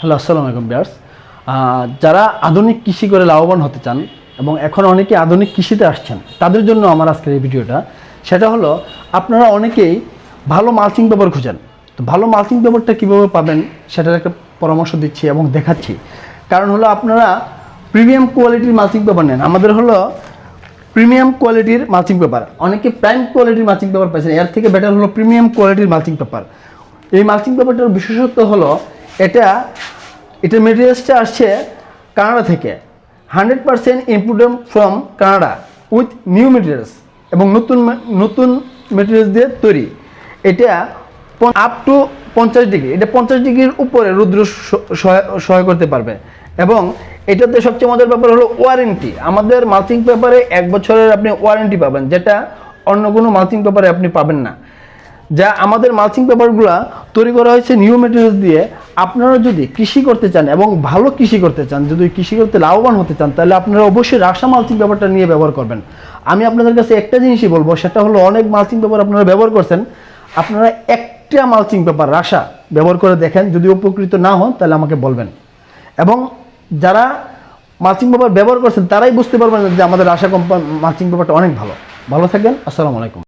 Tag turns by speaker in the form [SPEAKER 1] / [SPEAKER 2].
[SPEAKER 1] Hello, আসসালামু আলাইকুম বিয়ার্স যারা আধুনিক কৃষি করে লাভবান হতে চান এবং এখন অনেকে আধুনিক কৃষিতে আসছেন, তাদের জন্য আমার আজকের এই ভিডিওটা। সেটা হলো, আপনারা অনেকেই ভালো মালচিং পেপার খুঁজেন। তো ভালো মালচিং পেপারটা কীভাবে পাবেন সেটার একটা পরামর্শ দিচ্ছি এবং দেখাচ্ছি। কারণ হলো, আপনারা প্রিমিয়াম কোয়ালিটির মালচিং পেপার নেন। আমাদের হলো প্রিমিয়াম কোয়ালিটির মালচিং পেপার অনেকে প্রাইম কোয়ালিটির মালচিং পেপার পাইছেন, এর থেকে বেটার হলো প্রিমিয়াম কোয়ালিটির মালচিং পেপার এই মালচিং পেপারটার বিশেষত্ব হলো এটা এটার মেটেরিয়ালসটা আসছে কানাডা থেকে। Hundred percent imported from Canada with new materials এবং নতুন নতুন মেটেরিয়ালস দিয়ে তৈরি। এটা আপ টু পঞ্চাশ ডিগ্রি এটা পঞ্চাশ ডিগ্রির উপরে রুদ্র সহায় সহায় করতে পারবে। এবং এটাতে সবচেয়ে মজার ব্যাপার হলো ওয়ারেন্টি আমাদের মালচিং পেপারে এক বছরের আপনি ওয়ারেন্টি পাবেন, যেটা অন্য কোনো মালচিং পেপারে আপনি পাবেন না। যা আমাদের মালচিং পেপারগুলো তৈরি করা হয়েছে নিউ মেটেরিয়ালস দিয়ে, আপনারা যদি কৃষি করতে চান এবং ভালো কৃষি করতে চান, যদি কৃষি করতে লাভবান হতে চান, তাহলে আপনারা অবশ্যই রাসা মালচিং পেপারটা নিয়ে ব্যবহার করবেন। আমি আপনাদের কাছে একটা জিনিসই বলব, সেটা হলো অনেক মালচিং পেপার আপনারা ব্যবহার করছেন, আপনারা একটা মালচিং পেপার রাসা ব্যবহার করে দেখেন, যদি উপকৃত না হন, তাহলে আমাকে বলবেন। এবং যারা মালচিং পেপার ব্যবহার করছেন, তারাই বুঝতে পারবেন যে আমাদের রাসা কোম্পানি মালচিং পেপারটা অনেক ভালো। ভালো থাকবেন আসসালামু আলাইকুম।